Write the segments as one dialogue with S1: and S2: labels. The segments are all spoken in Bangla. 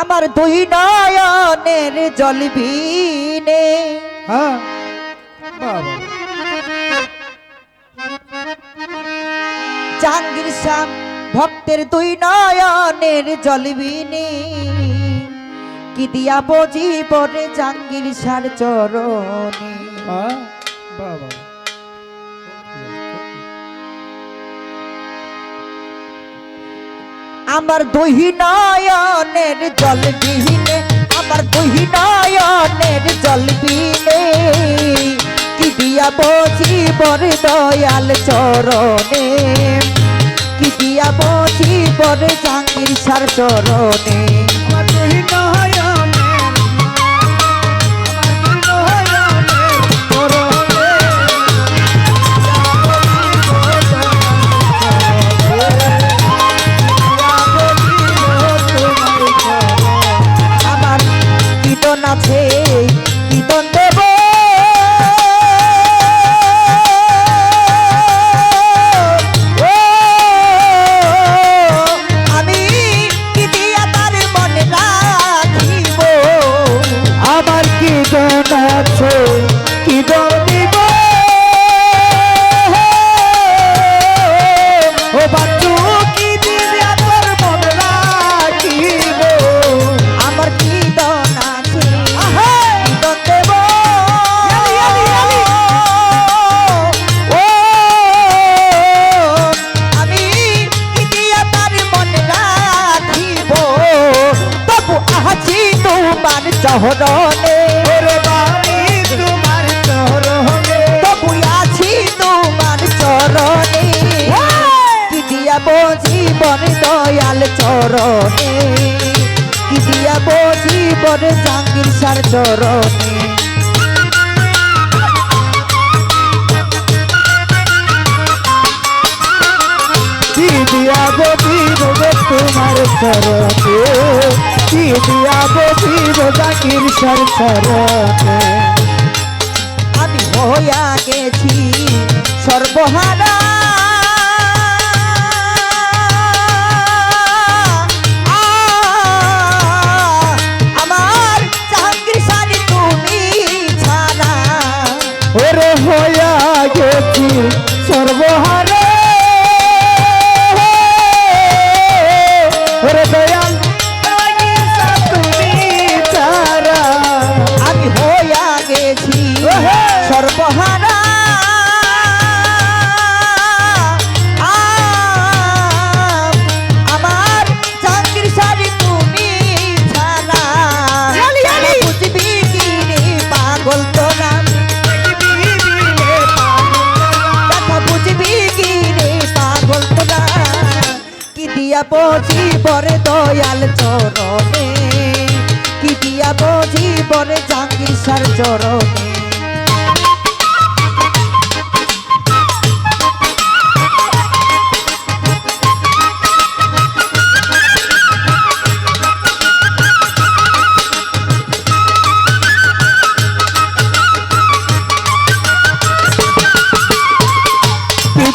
S1: আমার দুই নয়নের জলবিনে।
S2: হ্যাঁ বাবা।
S1: জাহাঙ্গীর শাহ ভক্তের দুই নয়নের জলবিনে। কি দিয়া বজি পরে জাহাঙ্গীর সার চরণে।
S2: হ্যাঁ বাবা।
S1: আমার দুই নয়নের বিহীনে আমার দুই নয়নের বিহীনে কি দিয়া বসি বর দয়াল চরণে? কি দিয়া বসি বর জাঙ্গির সার চরণে? চহরণে
S2: তোমার চরণে।
S1: তবু আছি তোমার চরণে। কি দিয়া জীবন দয়াল চরণে? কি দিয়া জীবন জাঙ্গির সার চরণে?
S2: তোমার সরতে কি দিয়া বদিব জাকির সর সরতে
S1: আমি হইয়া গেছি সর্বহারা। দিয়া বোঝি পরে দয়াল চরণে কি দিয়া বোঝি পরে জাঙ্গির সার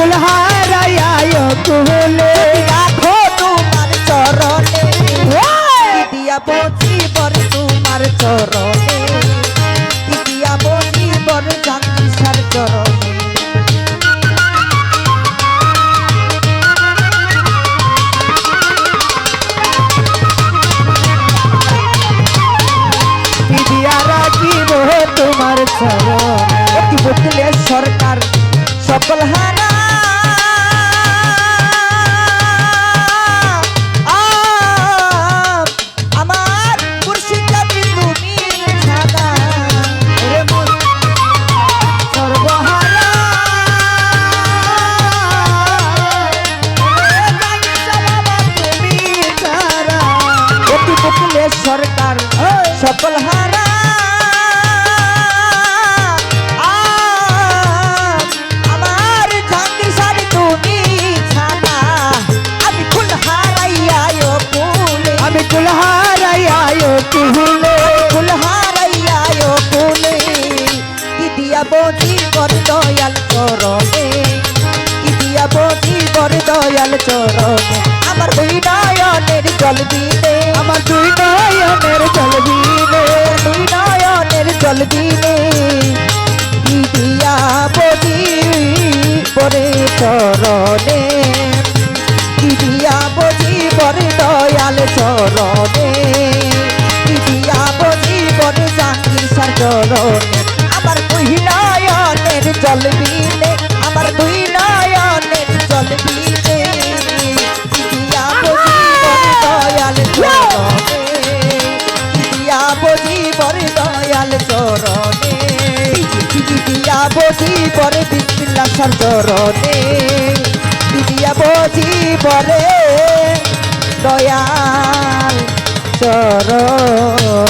S1: কুল হারাইয়া
S2: কুলে
S1: রাখো তোমার চরণে দিয়া বসি বর তোমার চরণে? দিয়া বসি বর জাঙ্গি সার চরণে
S2: তোমার চরণে?
S1: একটি বোতলে সরকার সকল হারা কি দিয়া বজি কর দয়াল চরণে? কি দিয়া বজি কর দয়াল চরণে? আমার দুই নয়নের জল দিলে।
S2: আমার দুই নয়নের জল দিলে।
S1: দুই নয়নের জল দিলে। দিয়া বজি পরে চরণে। দিয়া বজি পরে দয়াল চরণে। দিয়া বজি পরে জাঙ্গির সার চরণে আমার দুই নয়নের জল দিলে। আমার দুই নয়নের জল দিলে। সার চরণে দিয়া বজি পরে দয়াল চরণে।